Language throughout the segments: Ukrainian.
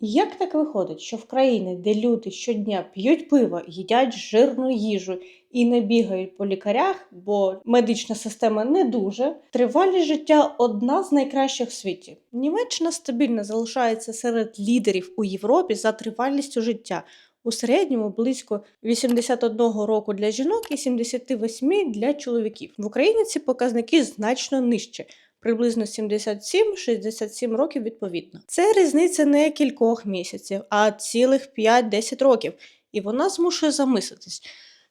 Як так виходить, що в країни, де люди щодня п'ють пиво, їдять жирну їжу і не бігають по лікарях, бо медична система не дуже, тривалість життя одна з найкращих в світі. Німеччина стабільно залишається серед лідерів у Європі за тривалістю життя. У середньому близько 81 року для жінок і 78 для чоловіків. В Україні ці показники значно нижче приблизно 77-67 років відповідно. Це різниця не кількох місяців, а цілих 5-10 років, і вона змушує замислитись.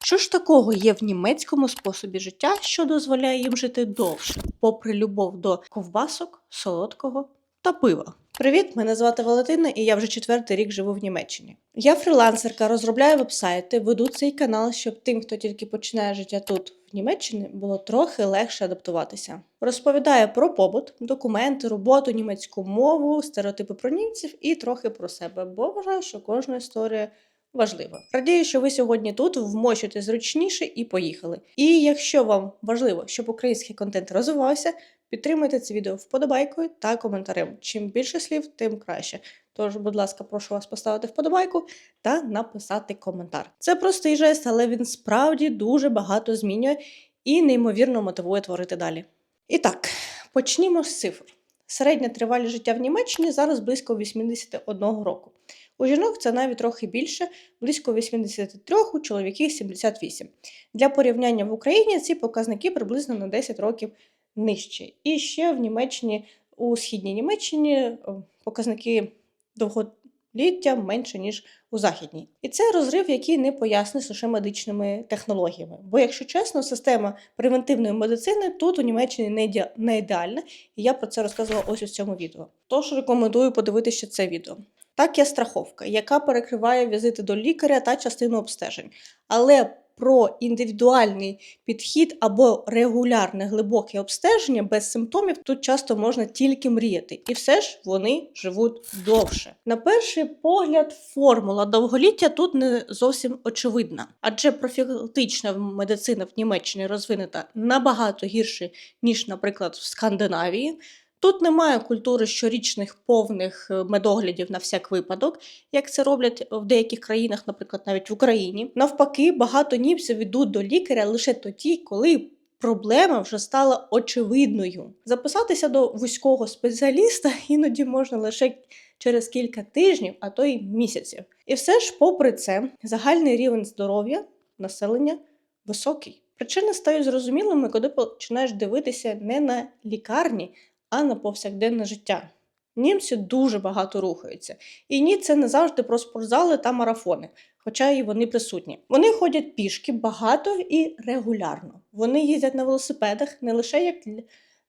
Що ж такого є в німецькому способі життя, що дозволяє їм жити довше, попри любов до ковбасок, солодкого та пива? Привіт, мене звати Валентина, і я вже четвертий рік живу в Німеччині. Я фрілансерка, розробляю вебсайти, веду цей канал, щоб тим, хто тільки починає життя тут, в Німеччині, було трохи легше адаптуватися. Розповідає про побут, документи, роботу, німецьку мову, стереотипи про німців і трохи про себе, бо вважаю, що кожна історія. Важливо. Радію, що ви сьогодні тут вмощуєте зручніше і поїхали. І якщо вам важливо, щоб український контент розвивався, підтримуйте це відео вподобайкою та коментарем. Чим більше слів, тим краще. Тож, будь ласка, прошу вас поставити вподобайку та написати коментар. Це простий жест, але він справді дуже багато змінює і неймовірно мотивує творити далі. І так, почнімо з цифр. Середня тривалість життя в Німеччині зараз близько 81 року. У жінок це навіть трохи більше, близько 83, у чоловіків 78. Для порівняння в Україні ці показники приблизно на 10 років нижче. І ще в Німеччині, у східній Німеччині показники довголіття менше, ніж у західній. І це розрив, який не пояснить лише медичними технологіями. Бо, якщо чесно, система превентивної медицини тут у Німеччині не, ідеальна, і я про це розказувала ось у цьому відео. Тож рекомендую подивитися це відео. Так є страховка, яка перекриває візити до лікаря та частину обстежень. Але про індивідуальний підхід або регулярне глибоке обстеження без симптомів тут часто можна тільки мріяти, і все ж вони живуть довше. На перший погляд, формула довголіття тут не зовсім очевидна, адже профілактична медицина в Німеччині розвинена набагато гірше ніж, наприклад, в Скандинавії. Тут немає культури щорічних повних е, медоглядів на всяк випадок, як це роблять в деяких країнах, наприклад, навіть в Україні. Навпаки, багато німців йдуть до лікаря лише тоді, коли проблема вже стала очевидною. Записатися до вузького спеціаліста іноді можна лише через кілька тижнів, а то й місяців. І все ж, попри це, загальний рівень здоров'я населення високий. Причини стають зрозумілими, коли починаєш дивитися не на лікарні, а на повсякденне життя. Німці дуже багато рухаються. І ні, це не завжди про спортзали та марафони, хоча і вони присутні. Вони ходять пішки багато і регулярно. Вони їздять на велосипедах не лише як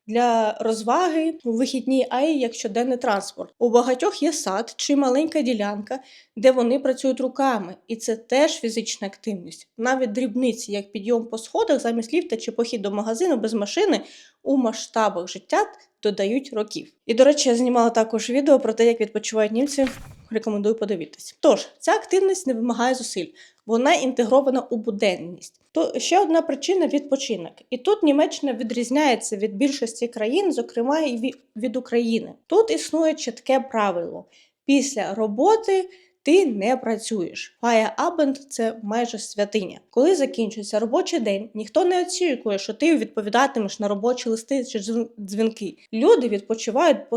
для розваги у вихідні, й як щоденний транспорт. У багатьох є сад чи маленька ділянка, де вони працюють руками, і це теж фізична активність. Навіть дрібниці, як підйом по сходах замість ліфта чи похід до магазину без машини у масштабах життя додають років. І, до речі, я знімала також відео про те, як відпочивають німці. Рекомендую подивитись. Тож, ця активність не вимагає зусиль, вона інтегрована у буденність. То ще одна причина відпочинок. І тут Німеччина відрізняється від більшості країн, зокрема і від України. Тут існує чітке правило: після роботи. Ти не працюєш. Feierabend – це майже святиня. Коли закінчується робочий день, ніхто не очікує, що ти відповідатимеш на робочі листи чи дзвінки. Люди відпочивають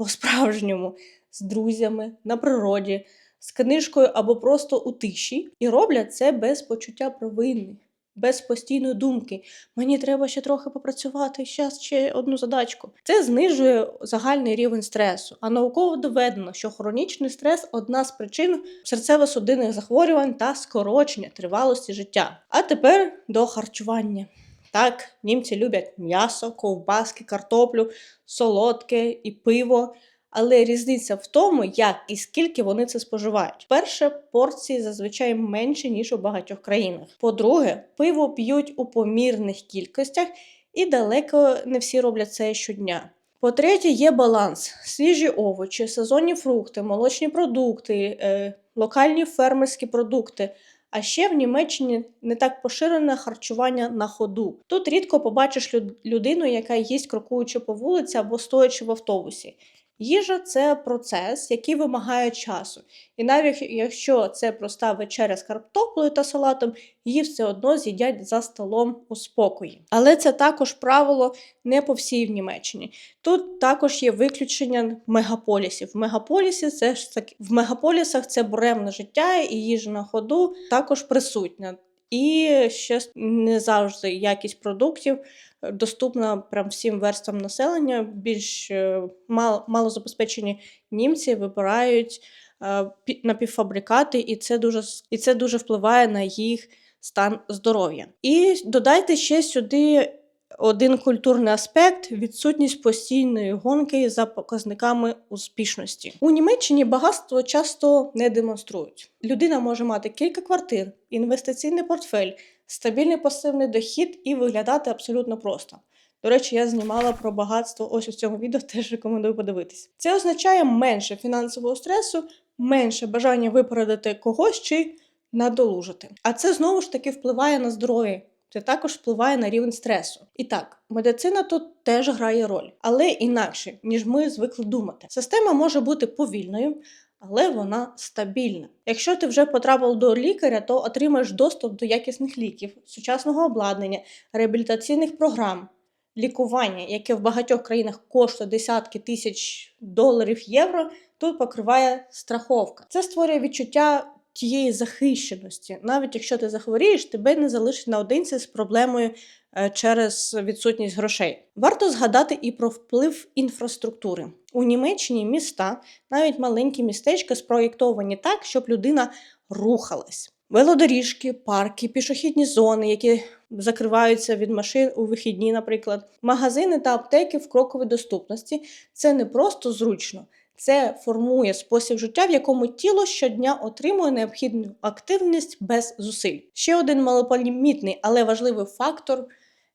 по-справжньому з друзями на природі, з книжкою або просто у тиші, і роблять це без почуття провини. Без постійної думки, мені треба ще трохи попрацювати, зараз ще одну задачку. Це знижує загальний рівень стресу. А науково доведено, що хронічний стрес одна з причин серцево-судинних захворювань та скорочення тривалості життя. А тепер до харчування. Так, німці люблять м'ясо, ковбаски, картоплю, солодке і пиво. Але різниця в тому, як і скільки вони це споживають. Перше, порції зазвичай менші, ніж у багатьох країнах. По-друге, пиво п'ють у помірних кількостях, і далеко не всі роблять це щодня. По-третє, є баланс: свіжі овочі, сезонні фрукти, молочні продукти, е, локальні фермерські продукти. А ще в Німеччині не так поширене харчування на ходу. Тут рідко побачиш людину, яка їсть крокуючи по вулиці або стоячи в автобусі. Їжа це процес, який вимагає часу. І навіть якщо це проста вечеря з картоплею та салатом, її все одно з'їдять за столом у спокої. Але це також правило не по всій в Німеччині. Тут також є виключення мегаполісів. В мегаполісі це ж таки в мегаполісах це буремне життя і їжа на ходу також присутня. І ще не завжди якість продуктів е, доступна прям всім верствам населення. Більш мал, мало, малозабезпечені німці вибирають е, напівфабрикати, і це дуже і це дуже впливає на їх стан здоров'я. І додайте ще сюди один культурний аспект відсутність постійної гонки за показниками успішності. У Німеччині багатство часто не демонструють. Людина може мати кілька квартир, інвестиційний портфель, стабільний пасивний дохід і виглядати абсолютно просто. До речі, я знімала про багатство ось у цьому відео, теж рекомендую подивитись. Це означає менше фінансового стресу, менше бажання випередити когось чи надолужити. А це знову ж таки впливає на здоров'я. Це також впливає на рівень стресу. І так, медицина тут теж грає роль, але інакше, ніж ми звикли думати. Система може бути повільною, але вона стабільна. Якщо ти вже потрапив до лікаря, то отримаєш доступ до якісних ліків, сучасного обладнання, реабілітаційних програм, лікування, яке в багатьох країнах коштує десятки тисяч доларів євро, тут покриває страховка. Це створює відчуття тієї захищеності. Навіть якщо ти захворієш, тебе не залишить наодинці з проблемою е, через відсутність грошей. Варто згадати і про вплив інфраструктури. У Німеччині міста, навіть маленькі містечка, спроєктовані так, щоб людина рухалась. Велодоріжки, парки, пішохідні зони, які закриваються від машин у вихідні, наприклад, магазини та аптеки в кроковій доступності. Це не просто зручно, це формує спосіб життя, в якому тіло щодня отримує необхідну активність без зусиль. Ще один малопомітний, але важливий фактор.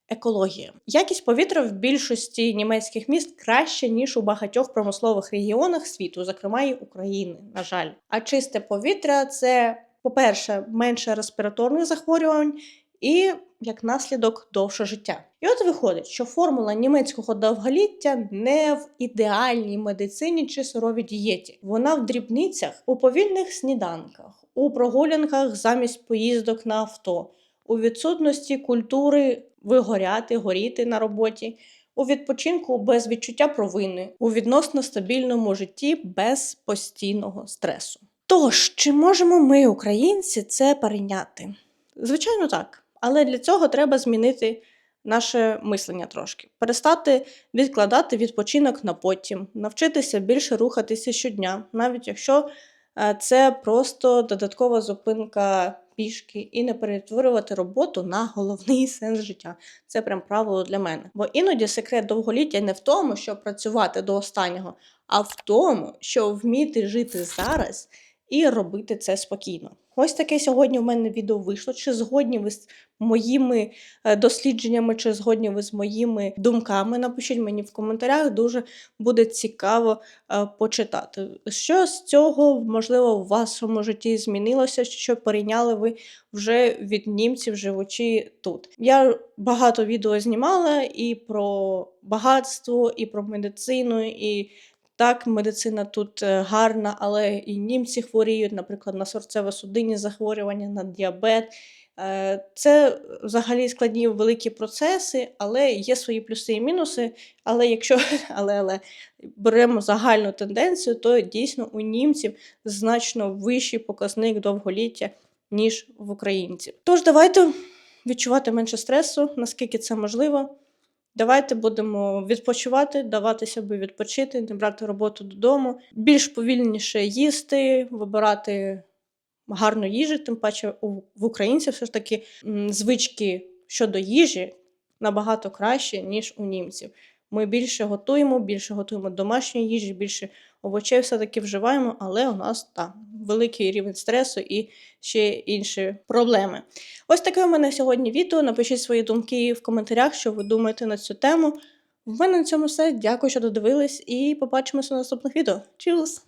Екологія. Якість повітря в більшості німецьких міст краще, ніж у багатьох промислових регіонах світу, зокрема і України, на жаль. А чисте повітря це, по-перше, менше респіраторних захворювань і, як наслідок, довше життя. І от виходить, що формула німецького довголіття не в ідеальній медицині чи суровій дієті. Вона в дрібницях, у повільних сніданках, у прогулянках замість поїздок на авто, у відсутності культури вигоряти, горіти на роботі, у відпочинку без відчуття провини, у відносно стабільному житті без постійного стресу. Тож, чи можемо ми, українці, це перейняти? Звичайно, так. Але для цього треба змінити наше мислення трошки, перестати відкладати відпочинок на потім, навчитися більше рухатися щодня, навіть якщо е, це просто додаткова зупинка пішки, і не перетворювати роботу на головний сенс життя. Це прям правило для мене. Бо іноді секрет довголіття не в тому, щоб працювати до останнього, а в тому, щоб вміти жити зараз і робити це спокійно. Ось таке сьогодні в мене відео вийшло. Чи згодні ви з моїми е, дослідженнями, чи згодні ви з моїми думками? Напишіть мені в коментарях, дуже буде цікаво е, почитати. Що з цього, можливо, в вашому житті змінилося, що перейняли ви вже від німців, живучи тут. Я багато відео знімала і про багатство, і про медицину, і так, медицина тут е, гарна, але і німці хворіють, наприклад, на серцево-судинні захворювання, на діабет. Е, Це взагалі складні великі процеси, але є свої плюси і мінуси. Але якщо але, але беремо загальну тенденцію, то дійсно у німців значно вищий показник довголіття, ніж в українців. Тож давайте відчувати менше стресу, наскільки це можливо. Давайте будемо відпочивати, давати собі відпочити, не брати роботу додому, більш повільніше їсти, вибирати гарну їжу, тим паче в українців все ж таки звички щодо їжі набагато краще, ніж у німців. Ми більше готуємо, більше готуємо домашньої їжі, більше овочей все-таки вживаємо, але у нас так, великий рівень стресу і ще інші проблеми. Ось таке у мене сьогодні відео. Напишіть свої думки в коментарях, що ви думаєте на цю тему. В мене на цьому все. Дякую, що додивились, і побачимося в наступних відео. Чус!